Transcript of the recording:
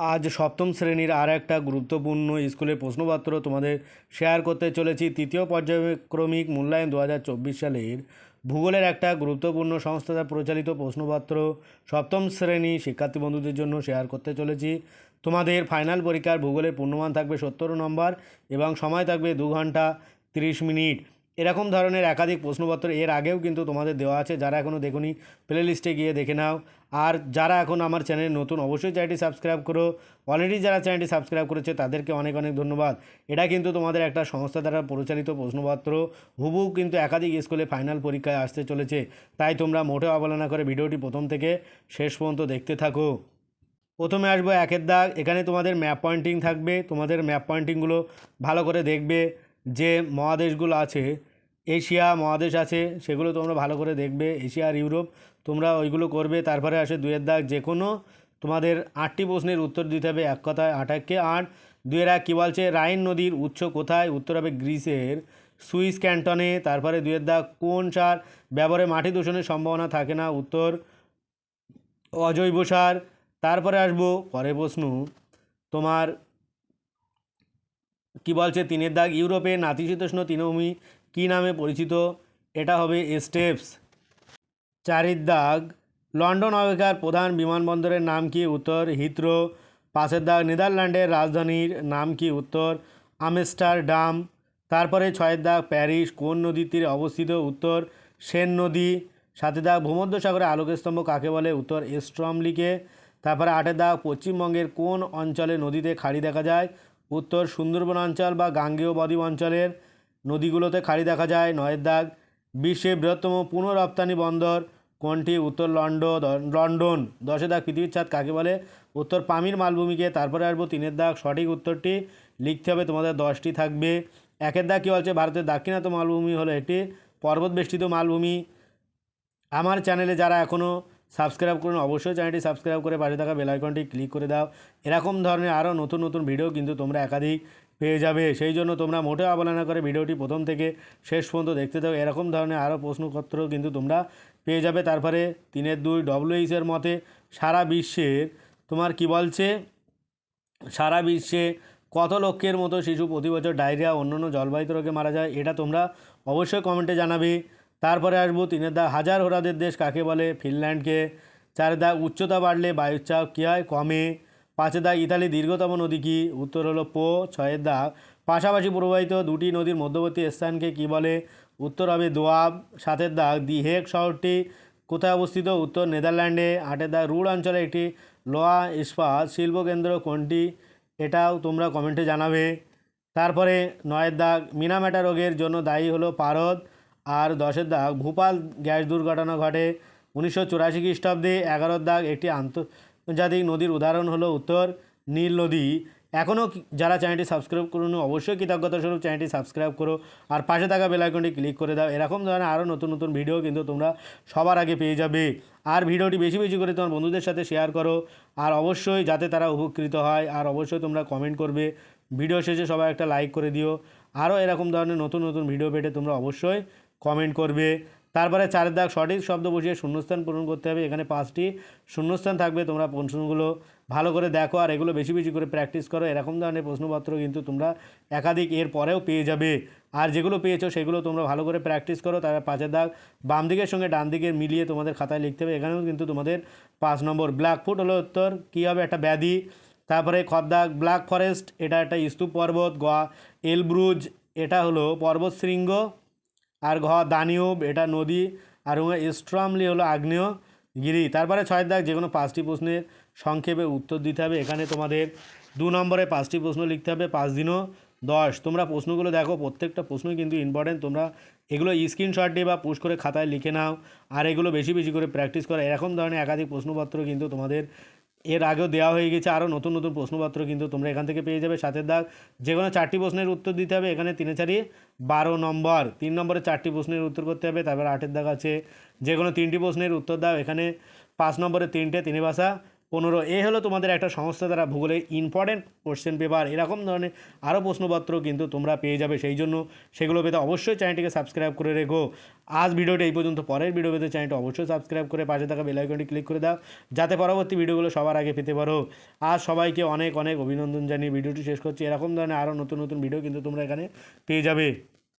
আজ সপ্তম শ্রেণির আর একটা গুরুত্বপূর্ণ স্কুলের প্রশ্নপত্র তোমাদের শেয়ার করতে চলেছি। তৃতীয় পর্যায়ক্রমিক মূল্যায়ন দু হাজার চব্বিশ সালের ভূগোলের একটা গুরুত্বপূর্ণ সংস্থা দ্বারা পরিচালিত প্রশ্নপত্র সপ্তম শ্রেণি শিক্ষার্থী বন্ধুদের জন্য শেয়ার করতে চলেছি। তোমাদের ফাইনাল পরীক্ষার ভূগোলের পূর্ণমান থাকবে সত্তর নম্বর এবং সময় থাকবে দু ঘণ্টা তিরিশ মিনিট। এরকম ধরনের একাধিক প্রশ্নপত্র এর আগেও কিন্তু তোমাদের দেওয়া আছে, যারা এখনও দেখুনি প্লে লিস্টে গিয়ে দেখে নাও। আর যারা এখন আমার চ্যানেলে নতুন, অবশ্যই চ্যানেলটি সাবস্ক্রাইব করো। অলরেডি যারা চ্যানেলটি সাবস্ক্রাইব করেছে, তাদেরকে অনেক অনেক ধন্যবাদ। এটা কিন্তু তোমাদের একটা সংস্থা দ্বারা পরিচালিত প্রশ্নপত্র। হুবু কিন্তু একাধিক স্কুলে ফাইনাল পরীক্ষায় আসতে চলেছে। তাই তোমরা মোটেও অবহেলা করে ভিডিওটি প্রথম থেকে শেষ পর্যন্ত দেখতে থাকো। প্রথমে আসব একের দাগ। এখানে তোমাদের ম্যাপ পয়েন্টিং থাকবে। তোমাদের ম্যাপ পয়েন্টিংগুলো ভালো করে দেখবে যে মহাদেশগুলো আছে এশিয়া মহাদেশ আছে, সেগুলো তোমরা ভালো করে দেখবে, এশিয়া আর ইউরোপ, তোমরা ওইগুলো করবে, তারপরে আসে দুয়ের দাগ, যে কোনো তোমাদের আটটি প্রশ্নের উত্তর দিতে হবে, এক কথায় আটাককে আট। দুয়ের এক কী বলছে? রাইন নদীর উৎস কোথায়? উত্তর হবে গ্রিসের সুইস ক্যান্টনে, তারপরে দুয়ের দাগ কোন সার? ব্যবহারে মাটি দূষণের সম্ভাবনা থাকে না, উত্তর অজৈব সার। তারপরে আসব পরের প্রশ্ন, তোমার কি বলছে? তিনের দাগ ইউরোপে নাতিশীতোষ্ণ তৃণভূমি কী নামে পরিচিত? এটা হবে স্টেপস। চারির দাগ। লন্ডন অবেকার প্রধান বিমানবন্দরের নাম কি উত্তর? হিথ্রো। পাশের দাগ নেদারল্যান্ডের রাজধানীর নাম কি উত্তর? আমস্টারডাম। তারপরে ছয়ের দাগ প্যারিস। কোন নদীর তীরে অবস্থিত? উত্তর সেন নদী। সাথে দাগ ভূমধ্যসাগরে আলোকস্তম্ভ কাকে বলে? উত্তর স্ট্রমলিকে। তারপরে আটের দাগ পশ্চিমবঙ্গের কোন অঞ্চলে নদীতে খাড়ি দেখা যায়? উত্তর সুন্দরবন অঞ্চল বা গাঙ্গেয় বদ্বীপ অঞ্চলের। নদীগুলোতে খাড়ি দেখা যায় নয়ের দাগ। বিশ্বের বৃহত্তম পুনঃরপ্তানি বন্দর কোনটি? উত্তর লন্ডন লন্ডন। দশে দাগ পৃথিবীর চাঁদ কাকে বলে? উত্তর পামির মালভূমিকে, তারপরে আসব তিনের দাগ। সঠিক উত্তরটি লিখতে হবে, তোমাদের দশটি থাকবে। একের দাগ কী বলছে? ভারতের দাক্ষিণাত্য মালভূমি হলো এটি। পর্বত বেষ্টিত মালভূমি। আমার চ্যানেলে যারা এখনও সাবস্ক্রাইব করুন। অবশ্যই চ্যানেলটি সাবস্ক্রাইব করে পাশে থাকা বেল আইকনটি ক্লিক করে দাও। এরকম ধরনের আরও নতুন নতুন ভিডিও কিন্তু তোমরা একাধিক পেয়ে যাবে। সেই জন্য তোমরা মোটেও অবহেলা করে ভিডিওটি প্রথম থেকে শেষ পর্যন্ত দেখতে থাকো। এরকম ধরনের আরও প্রশ্নপত্র কিন্তু তোমরা পেয়ে যাবে। তারপরে তিনের দুই ডব্লিউএইচের মতে, সারা বিশ্বের, তোমার কি বলছে? সারা বিশ্বে কত লক্ষের মতো শিশু প্রতি বছর ডায়রিয়া, অন্যান্য জলবাহিত রোগে মারা যায়, এটা তোমরা অবশ্যই কমেন্টে জানাবে। তারপরে আসব তিনের দা হাজার হোরাদের দেশ কাকে বলে? ফিনল্যান্ডকে। চারের দাগ উচ্চতা বাড়লে বায়ুর চাপ কী হয়? কমে। পাঁচের দাগ ইতালি দীর্ঘতম নদী কী? উত্তর হলো পো। ছয়ের দাগ পাশাপাশি প্রবাহিত দুটি নদীর মধ্যবর্তী স্থানকে কী বলে? উত্তর হবে দোয়াব। সাতের দাগ দি হেগ শহরটি কোথায় অবস্থিত? উত্তর নেদারল্যান্ডে। আটের দাগ রুড় অঞ্চলে একটি লোহা ইস্পাত শিল্পকেন্দ্র কোনটি? এটাও তোমরা কমেন্টে জানাবে। তারপরে নয়ের দাগ মিনামেটা রোগের জন্য দায়ী হলো পারদ। আর দশের দাগ, ভোপাল গ্যাস দুর্ঘটনা ঘটে উনিশশো চুরাশি খ্রিস্টাব্দে, এগারোর দাগ একটি আন্তর্জাতিক নদীর উদাহরণ হলো উত্তর নীল নদী। এখনও যারা চ্যানেলটি সাবস্ক্রাইব করুন অবশ্যই কৃতজ্ঞতা স্বরূপ চ্যানেলটি সাবস্ক্রাইব করো। আর পাশে থাকা বেলাইকনটি ক্লিক করে দাও। এরকম ধরনের আরও নতুন নতুন ভিডিও কিন্তু তোমরা সবার আগে পেয়ে যাবে। আর ভিডিওটি বেশি বেশি করে তোমার বন্ধুদের সাথে শেয়ার করো। আর অবশ্যই যাতে তারা উপকৃত হয়, আর অবশ্যই তোমরা কমেন্ট করবে। ভিডিও শেষে সবাই একটা লাইক করে দিও। আরও এরকম ধরনের নতুন নতুন ভিডিও পেতে তোমরা অবশ্যই কমেন্ট করবে। তারপরে চারের দাগ সঠিক শব্দ বসিয়ে শূন্যস্থান পূরণ করতে হবে। এখানে পাঁচটি শূন্যস্থান থাকবে। তোমরা প্রশ্নগুলো ভালো করে দেখো আর এগুলো বেশি বেশি করে প্র্যাকটিস করো। এরকম ধরনের প্রশ্নপত্র কিন্তু তোমরা একাধিক এর পরেও পেয়ে যাবে। আর যেগুলো পেয়েছ সেগুলো তোমরা ভালো করে প্র্যাকটিস করো। তার পাঁচের দাগ বাম দিকের সঙ্গে ডান দিকের মিলিয়ে তোমাদের খাতায় লিখতে হবে। এখানেও কিন্তু তোমাদের পাঁচ নম্বর ব্ল্যাক ফুট হলো উত্তর। কী হবে? একটা ব্যাধি। তারপরে খদ্দাগ ব্ল্যাক ফরেস্ট এটা একটা স্তূপ পর্বত। গোয়া এলব্রুজ এটা হলো পর্বত শৃঙ্গ। আর ঘ দানিউব এটা নদী, আর স্ট্রমলি হলো আগ্নেয় গিরি। তারপরে ছয় দাগ যে কোনো পাঁচটি প্রশ্নের সংক্ষেপে উত্তর দিতে হবে। এখানে তোমাদের দু নম্বরে পাঁচটি প্রশ্ন লিখতে হবে, পাঁচ দিনও দশ। তোমরা প্রশ্নগুলো দেখো, প্রত্যেকটা প্রশ্নই কিন্তু ইম্পর্টেন্ট তোমরা এগুলো স্ক্রিনশট দিয়ে বা পুশ করে খাতায় লিখে নাও, আর এগুলো বেশি বেশি করে প্র্যাকটিস করো। এরকম ধরনের একাধিক প্রশ্নপত্র কিন্তু তোমাদের এর আগেও দেওয়া হয়ে গেছে আরও নতুন নতুন প্রশ্নপত্র, কিন্তু তোমরা এখান থেকে পেয়ে যাবে সাথের দাগ। যে কোনো চারটি প্রশ্নের উত্তর দিতে হবে, এখানে তিনে চারি বারো নম্বর। তিন নম্বরে চারটি প্রশ্নের উত্তর করতে হবে, তারপর আটের দাগ আছে। যে কোনো তিনটি প্রশ্নের উত্তর দাও, এখানে পাঁচ নম্বরে তিনটে, তিনে ভাষা পনেরো, এ হলো তোমাদের একটা সংস্থা দ্বারা ভূগোলে ইম্পর্টেন্ট কোশ্চেন পেপার এরকম ধরনের আরও প্রশ্নপত্র কিন্তু তোমরা পেয়ে যাবে, সেই জন্য সেগুলো পেতে অবশ্যই চ্যানেলটিকে সাবস্ক্রাইব করে রেখো। আজ ভিডিওটা এই পর্যন্ত, পরের ভিডিও পেতে চ্যানেলটি অবশ্যই সাবস্ক্রাইব করে পাশে থাকা বেল আইকনটি ক্লিক করে দাও, যাতে পরবর্তী ভিডিওগুলো সবার আগে পেতে পারো। আজ সবাইকে অনেক অনেক অভিনন্দন জানিয়ে ভিডিওটি শেষ করছি। এরকম ধরনের আরও নতুন নতুন ভিডিও কিন্তু তোমরা এখানে পেয়ে যাবে।